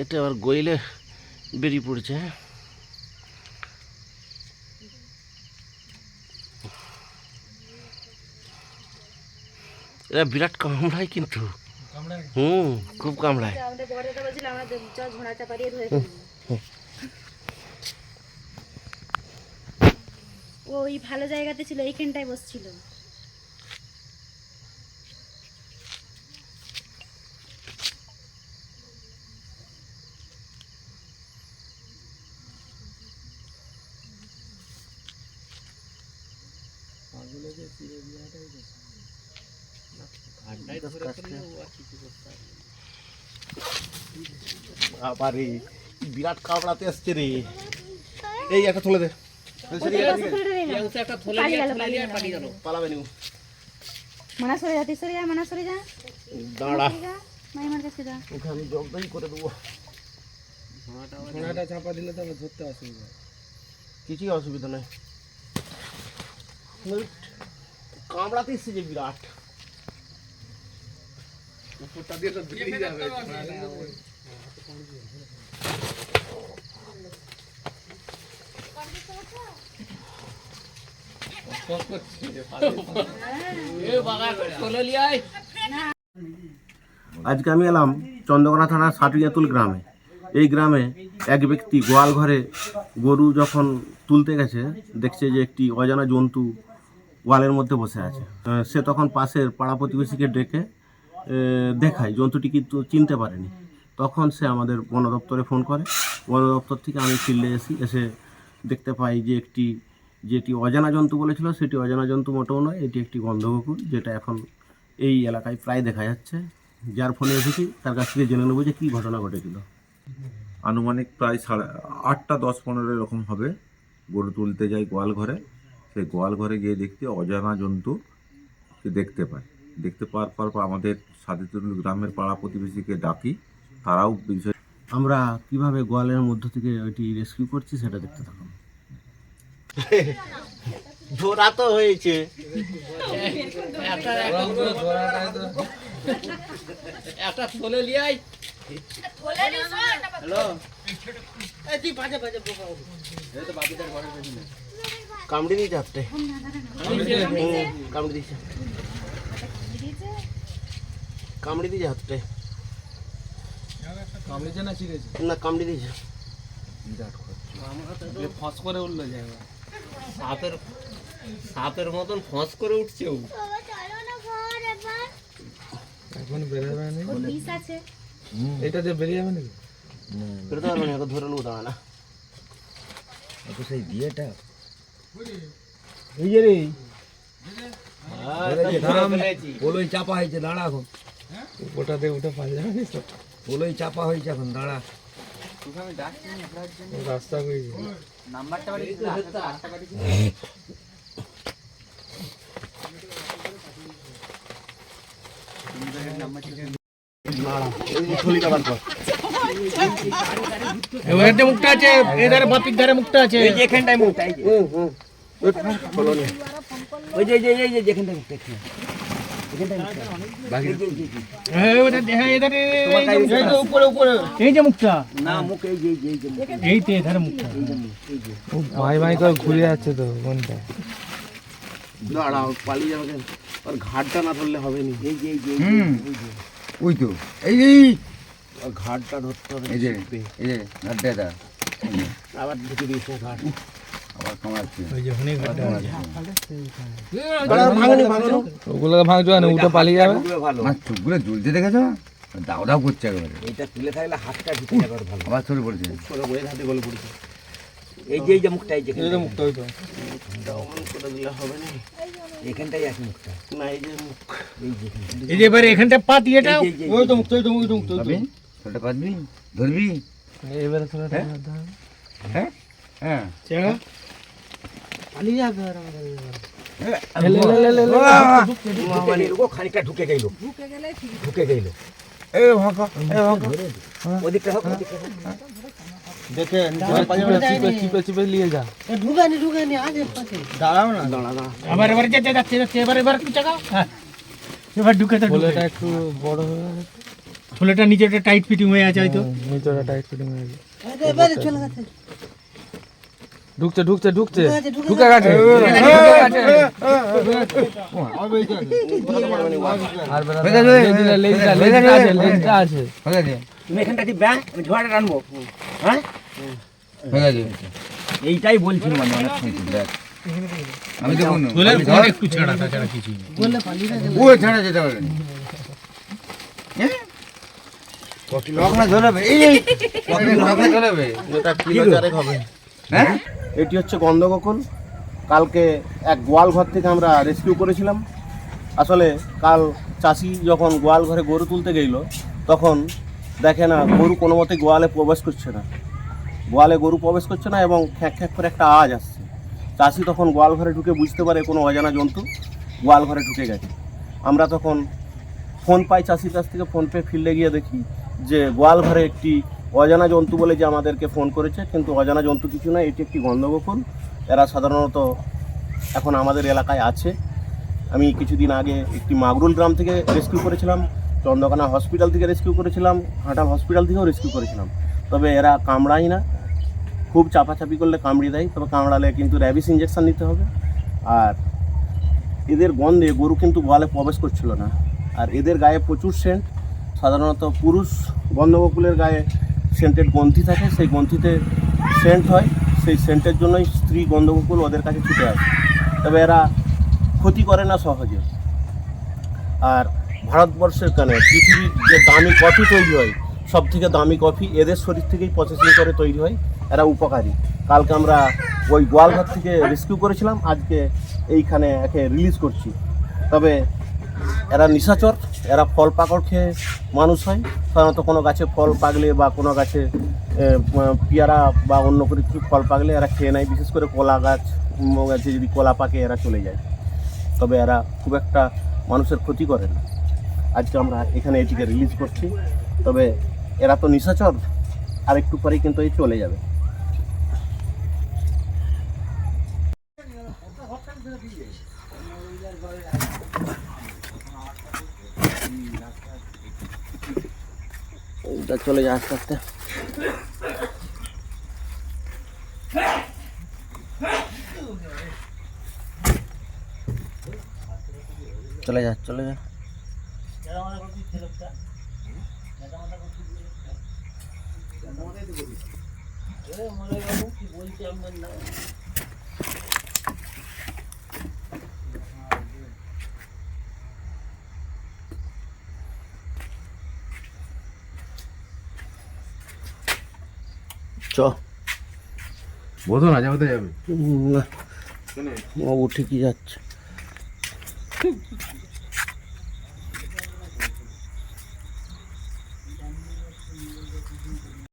এটা আবার গইলে বেরিয়ে পড়ছে হ্যাঁ? এরা বিরাট কামড়ায় কিন্তু। হুম, খুব কামড়ায়। ওই ভালো জায়গাতে ছিল, এইখানটায় বসছিল। আবারে বিরাট কামড়াতে আসছে রে এই একটা তুলে দে। পালাবে নিউ মানা সরে যা তুই সরে যা মানা সরে যা। দাঁড়া। সরে যা মাইমার কাছে যা। ওকে আমি জলদাই করে দেবো। ঘোড়াটা চাপা দিলে তবে ধরতে অসুবিধা। কিছুই অসুবিধা নেই। কামড়াতে এসছে যে বিরাট। উপরটা দিয়ে তো বেরিয়ে যাবে। আজকে আমি এলাম চন্দ্রকোনা থানার সাটুইয়াতুল গ্রামে। এই গ্রামে এক ব্যক্তি গোয়াল ঘরে গরু যখন তুলতে গেছে দেখছে যে একটি অজানা জন্তু ওয়ালের মধ্যে বসে আছে। সে তখন পাশের পাড়া প্রতিবেশীকে ডেকে দেখায়। জন্তুটি কিন্তু চিনতে পারেনি। তখন সে আমাদের বন দপ্তরে ফোন করে। বন দপ্তর থেকে আমি ফিল্ডে এসি, এসে দেখতে পাই যে একটি, যেটি অজানা জন্তু বলেছিল, সেটি অজানা জন্তু মোটেও নয়, এটি একটি গন্ধকুকুর যেটা এখন এই এলাকায় প্রায় দেখা যাচ্ছে। যার ফোনে এসেছি, তার কাছ থেকে জেনে নেব যে কী ঘটনা ঘটেছিল। আনুমানিক প্রায় সাড়ে আটটা, দশ, পনেরো এরকম হবে। গরু তুলতে যাই গোয়াল ঘরে। সেই গোয়াল ঘরে গিয়ে দেখতে অজানা জন্তু দেখতে পাই দেখতে পাওয়ার পর আমাদের সাদিতুল গ্রামের পাড়া প্রতিবেশীকে ডাকি তারাও বিষয় আমরা কীভাবে গোয়ালের মধ্য থেকে ওইটি রেস্কিউ করছি সেটা দেখতে থাকুন। ধরা তো হয়েছে। কামড়ি দিয়ে চাপতে কামড়ি দিয়েছে কামড়ি দিয়ে হাতটা কামড়েছে না ছিঁড়েছে? না কামড়ি দিয়েছে ফস করে উঠল জায়গা। সাপের সাপের মতন ফস করে উঠছে ও। এখন বেরোবে না এটা দিয়ে বেরিয়ে যাবে নাকি? বেরোতে পারবে না ধরে নেব দাঁড়া না। সেই বিয়েটা। এই যে রে পোলোই চাপা হয়েছে দাঁড়া এখন। উপরটা দিয়ে উঠে পাওয়া যাবে চাপা হয়েছে এখন দাঁড়া। রাস্তা করেছে এবারে মুখটা আছে এধারে বাপির ধারে মুখটা আছে এই যে এখানটায় মুখটা এই যে ওই যে যে যে যেখানটায় হ্যাঁ হ্যাঁ ভাই করে ঘুরে যাচ্ছে তো কোনটা দাঁড়াও পালিয়ে যাবে ঘাটটা না ধরলে হবে নি এই যে এই হুম। ওই তো এই ঘাটটা ধরতে হবে এই যে এই যে গাড্ডা দা আবার ঢুকে দিয়েছে ঘাট। ঘাটটা দাও দাও করছে একেবারে। এটা তুলে থাকলে হাতটা ঢুকে যাবে ভালো। আবার সরে পড়ছে। হাতে গলে পড়েছে। এই যে এই যে মুখটা এই যে এই যে মুখটা ওই তো করে দিলে হবে না। এখানটাই আছে মুখটা। না এই যে মুখ। এই যে এখানটা এই যে এবারে এখানটা যে, ওই তো মুখটা ওই তো ওই তো মুখটা ওই তো। পাবি ছোটটা পাবি ধরবি এবারে থোড়া হ্যাঁ হ্যাঁ চেঙ্গা মহামারীর ও খানিকটা ঢুকে গেল ঢুকে গেল এ ভাঙা এ ভাঙা ওদিকটা হোক ওদিকটা হোক দেখে চিপে চিপে চিপে নিয়ে যা দাঁড়াও না দাঁড়া দাঁড়া আবার এবার যাচ্ছে যাচ্ছে যাচ্ছে এবার এবার কি চাকা হ্যাঁ এবার ঢুকে তো ফোলেটা একটু বড় হয়ে ফুলেটা নিচেটা টাইট ফিটিং হয়ে আছে হয়তো। নিচেটা টাইট ফিটিং হয়ে গেছে। ঢুকছে ঢুকছে ঢুকছে। ঢুকে গেছে আছে, আছে। আমি হ্যাঁ? এইটাই বলছি মানে দেখ ফুলের ফোন একটু ছাড়া তাছাড়া কিছুই কিলো চারেক হবে হ্যাঁ? এটি হচ্ছে গন্ধগোকুল। কালকে এক গোয়াল ঘর থেকে আমরা রেস্কিউ করেছিলাম। আসলে কাল চাষি যখন গোয়াল ঘরে গরু তুলতে গেল, তখন দেখে না গরু কোনো মতে গোয়ালে প্রবেশ করছে না। গোয়ালে গরু প্রবেশ করছে না এবং খ্যাঁক খ্যাঁক করে একটা আওয়াজ আসছে। চাষি তখন গোয়াল ঘরে ঢুকে বুঝতে পারে কোনো অজানা জন্তু গোয়াল ঘরে ঢুকে গেছে। আমরা তখন ফোন পাই চাষির কাছ থেকে ফোন পে ফিল্ডে গিয়ে দেখি যে গোয়াল ঘরে একটি অজানা জন্তু বলে যে আমাদেরকে ফোন করেছে, কিন্তু অজানা জন্তু কিছু নয়, এটি একটি গন্ধগোকুল এরা সাধারণত এখন আমাদের এলাকায় আছে। আমি কিছুদিন আগে একটি মাগরুল গ্রাম থেকে রেস্কিউ করেছিলাম, চন্দ্রকানা হসপিটাল থেকে রেস্কিউ করেছিলাম, হাঁটাল হসপিটাল থেকেও রেস্কিউ করেছিলাম। তবে এরা কামড়ায় না। খুব চাপাচাপি করলে কামড়িয়ে দেয়, তবে কামড়ালে কিন্তু র্যাবিস ইঞ্জেকশান নিতে হবে। আর এদের গন্ধে গরু কিন্তু গোয়ালে প্রবেশ করছিল না। আর এদের গায়ে প্রচুর সেন্ট সাধারণত পুরুষ গন্ধবকুলের গায়ে সেন্টের গ্রন্থি থাকে, সেই গ্রন্থিতে সেন্ট হয়, সেই সেন্টের জন্যই স্ত্রী গন্ধবকুল ওদের কাছে ছুটে আসে। তবে এরা ক্ষতি করে না সহজে। আর ভারতবর্ষের কেন? পৃথিবীর যে দামি কফি তৈরি হয় সব থেকে দামি কফি এদের শরীর থেকেই প্রসেসিং করে তৈরি হয়, এরা উপকারী। কালকে আমরা ওই গোয়ালঘর থেকে রেস্কিউ করেছিলাম, আজকে এইখানে একে রিলিজ করছি। তবে এরা নিশাচর, এরা ফল পাকড় খেয়ে মানুষ হয়। সাধারণত কোনো গাছে ফল পাকলে বা কোনো গাছে পেয়ারা বা অন্য কোনো কিছু ফল পাকলে এরা খেয়ে নেয়। বিশেষ করে কলা গাছ গাছে যদি কলা পাকে এরা চলে যায়। তবে এরা খুব একটা মানুষের ক্ষতি করে না। আজকে আমরা এখানে এটিকে রিলিজ করছি। তবে এরা তো নিশাচর আর একটু পরেই কিন্তু এই চলে যাবে। এটা চলে যায় আস্তে আস্তে চলে যা চলে যা চ বোধ না যাবে যাবে। না ও ঠিকই যাচ্ছে।